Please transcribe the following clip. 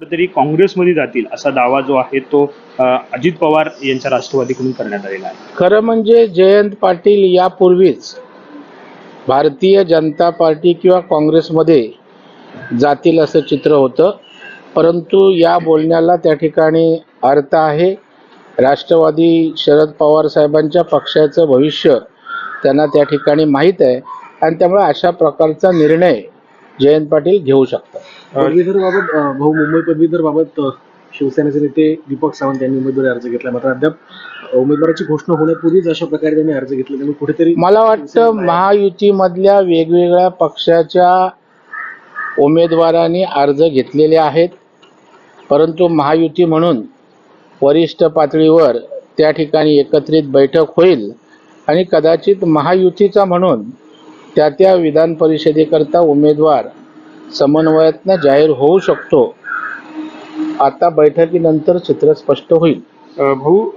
तरी काँग्रेसमध्ये जातील असा दावा जो आहे तो अजित पवार यांच्या राष्ट्रवादीकडून करण्यात आलेला आहे. खरं म्हणजे जयंत पाटील यापूर्वीच भारतीय जनता पार्टी किंवा काँग्रेसमध्ये जातील असं चित्र होतं. परंतु या बोलण्याला त्या ठिकाणी अर्थ आहे. राष्ट्रवादी शरद पवार साहेबांच्या पक्षाचं भविष्य त्यांना त्या ठिकाणी माहीत आहे. आणि त्यामुळे अशा प्रकारचा निर्णय जयंत पाटील घेऊ शकतात. भाऊ मुंबई पदवीधरबाबत अ, शिवसेनेचे नेते दीपक सावंत यांनी उमेदवारी अर्ज घेतला. मात्र अद्याप उमेदवाराची घोषणा होण्यापूर्वीच अशा प्रकारे त्यांनी अर्ज घेतला. त्यामुळे कुठेतरी मला वाटतं महायुतीमधल्या वेगवेगळ्या पक्षाच्या उमेदवारांनी अर्ज घेतलेले आहेत. परंतु महायुती म्हणून वरिष्ठ पातळीवर त्या ठिकाणी एकत्रित बैठक होईल आणि कदाचित महायुतीचा म्हणून त्या त्या विधान परिषदेकरता उमेदवार समन्वयातनं जाहीर होऊ शकतो. आता बैठकीनंतर चित्र स्पष्ट होईल. भाऊ